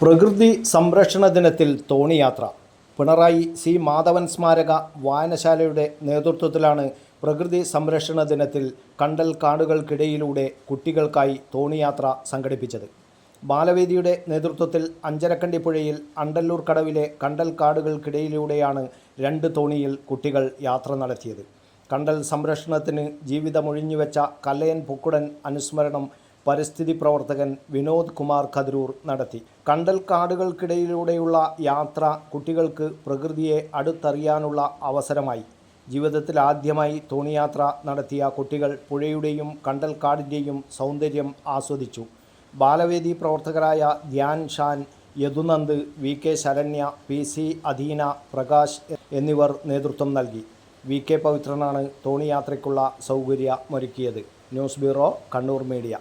പ്രകൃതി സംരക്ഷണ ദിനത്തിൽ തോണിയാത്ര. പിണറായി സി മാധവൻ സ്മാരക വായനശാലയുടെ നേതൃത്വത്തിലാണ് പ്രകൃതി സംരക്ഷണ ദിനത്തിൽ കണ്ടൽ കാടുകൾക്കിടയിലൂടെ കുട്ടികൾക്കായി തോണിയാത്ര സംഘടിപ്പിച്ചത്. ബാലവേദിയുടെ നേതൃത്വത്തിൽ അഞ്ചരക്കണ്ടി പുഴയിൽ അണ്ടല്ലൂർ കടവിലെ കണ്ടൽ കാടുകൾക്കിടയിലൂടെയാണ് രണ്ട് തോണിയിൽ കുട്ടികൾ യാത്ര നടത്തിയത്. കണ്ടൽ സംരക്ഷണത്തിന് ജീവിതമൊഴിഞ്ഞുവെച്ച കല്ലയൻ പൊക്കുടൻ അനുസ്മരണം പരിസ്ഥിതി പ്രവർത്തകൻ വിനോദ് കുമാർ ഖദ്രൂർ നടത്തി. കണ്ടൽ കാടുകൾക്കിടയിലൂടെയുള്ള യാത്ര കുട്ടികൾക്ക് പ്രകൃതിയെ അടുത്തറിയാനുള്ള അവസരമായി. ജീവിതത്തിൽ ആദ്യമായി തോണിയാത്ര നടത്തിയ കുട്ടികൾ പുഴയുടെയും കണ്ടൽ കാടിന്റെയും സൗന്ദര്യം ആസ്വദിച്ചു. ബാലവേദി പ്രവർത്തകരായ Dhyan Shan Yadunand V K Saranya P C Adheena Prakash എന്നിവർ നേതൃത്വം നൽകി. വി കെ പവിത്രനാണ് തോണിയാത്രയ്ക്കുള്ള സൗകര്യമൊരുക്കിയത്. News bureau Kannur media.